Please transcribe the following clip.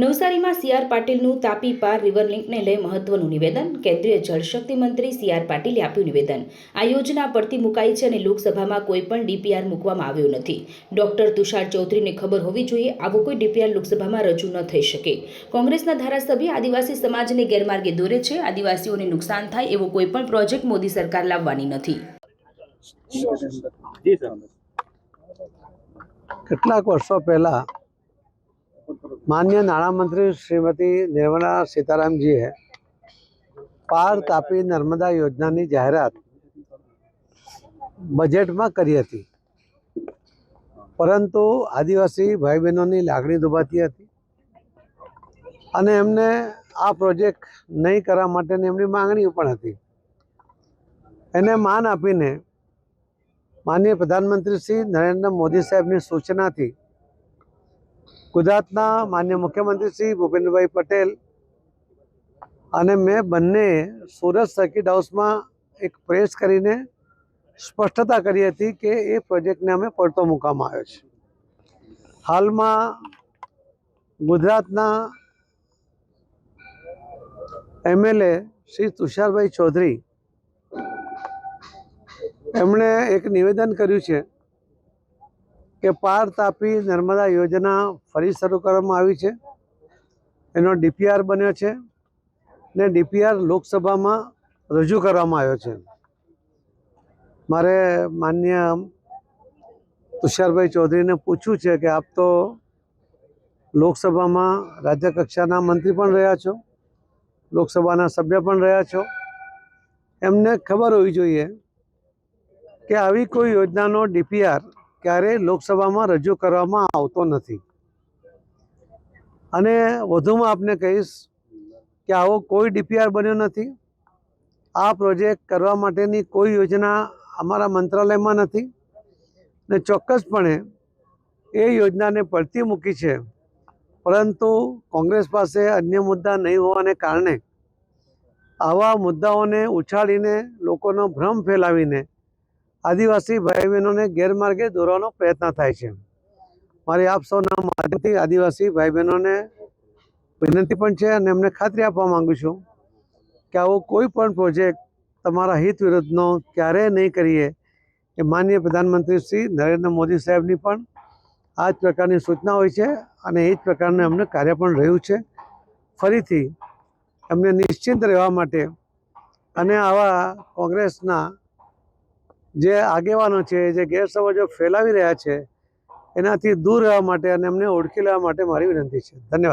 નવસારીમાં C R પાટીલનું Tapi પાર river લિંકને લઈ મહત્વનું નિવેદન. કેન્દ્રીય જળશક્તિ મંત્રી સી આર પાટીલે આપ્યું નિવેદન. આ યોજના પડતી મુકાઈ છે અને લોકસભામાં કોઈ પણ ડીપીઆર મૂકવામાં આવ્યો નથી. ડોક્ટર તુષાર ચૌધરીને ખબર હોવી જોઈએ, આવો કોઈ ડીપીઆર લોકસભામાં રજૂ ન થઈ શકે. કોંગ્રેસના ધારાસભ્ય આદિવાસી સમાજને ગેરમાર્ગે દોરે છે, આદિવાસીઓને નુકસાન થાય એવો કોઈ પણ પ્રોજેક્ટ મોદી સરકાર લાવવાની નથી. કેટલાક વર્ષો પહેલા માન્ય નાણામંત્રી શ્રીમતી નિર્મલા સીતારામજીએ પાર તાપી નર્મદા યોજનાની જાહેરાત બજેટમાં કરી હતી પરંતુ આદિવાસી ભાઈ બહેનોની લાગણી દુભાતી હતી અને એમને આ પ્રોજેક્ટ નહીં કરવા માટેની એમની માંગણીઓ પણ હતી એને માન આપીને માનનીય પ્રધાનમંત્રી શ્રી નરેન્દ્ર મોદી સાહેબની સૂચનાથી ગુજરાતના માન્ય મુખ્યમંત્રી શ્રી ભૂપેન્દ્રભાઈ પટેલ અને મેં બંને સુરત સર્કિટ હાઉસમાં એક પ્રેસ કરીને સ્પષ્ટતા કરી હતી કે એ પ્રોજેક્ટને અમે પડતો મૂકવામાં આવ્યો છે. હાલમાં ગુજરાતના એમએલએ શ્રી તુષારભાઈ ચૌધરી એમણે એક નિવેદન કર્યું છે કે પાર તાપી નર્મદા યોજના ફરી શરૂ કરવામાં આવી છે. એનો ડીપીઆર બન્યો છે ને ડીપીઆર લોકસભામાં રજૂ કરવામાં આવ્યો છે. મારે માન્ય તુષારભાઈ ચૌધરીને પૂછ્યું છે કે આપ તો લોકસભામાં રાજ્ય કક્ષાના મંત્રી પણ રહ્યા છો, લોકસભાના સભ્ય પણ રહ્યા છો. એમને ખબર હોવી જોઈએ કે આવી કોઈ યોજનાનો ડીપીઆર ક્યારેય લોકસભામાં રજૂ કરવામાં આવતો નથી. અને વધુમાં આપને કહીશ કે આવો કોઈ ડીપીઆર બન્યો નથી. આ પ્રોજેક્ટ કરવા માટેની કોઈ યોજના અમારા મંત્રાલયમાં નથી. ને ચોક્કસપણે એ યોજનાને પડતી મૂકી છે. પરંતુ કોંગ્રેસ પાસે અન્ય મુદ્દા નહીં હોવાને કારણે આવા મુદ્દાઓને ઉછાળીને લોકોનો ભ્રમ ફેલાવીને આદિવાસી ભાઈ બહેનોને ગેરમાર્ગે દોરવાનો પ્રયત્ન થાય છે. મારી આપ સૌના માધ્યમથી આદિવાસી ભાઈ બહેનોને વિનંતી પણ છે અને એમને ખાતરી આપવા માગું છું કે આવો કોઈ પણ પ્રોજેક્ટ તમારા હિત વિરુદ્ધનો ક્યારેય નહીં કરીએ એ માનનીય પ્રધાનમંત્રી શ્રી નરેન્દ્ર મોદી સાહેબની પણ આ જ પ્રકારની સૂચના હોય છે અને એ જ પ્રકારનું એમને કાર્ય પણ રહ્યું છે. ફરીથી એમને નિશ્ચિંત રહેવા માટે અને આવા કોંગ્રેસના જે આગેવાનો છે, જે ગેરસમજો ફેલાવી રહ્યા છે, એનાથી દૂર રહેવા માટે અને એમને ઓળખી લેવા માટે મારી વિનંતી છે. ધન્યવાદ.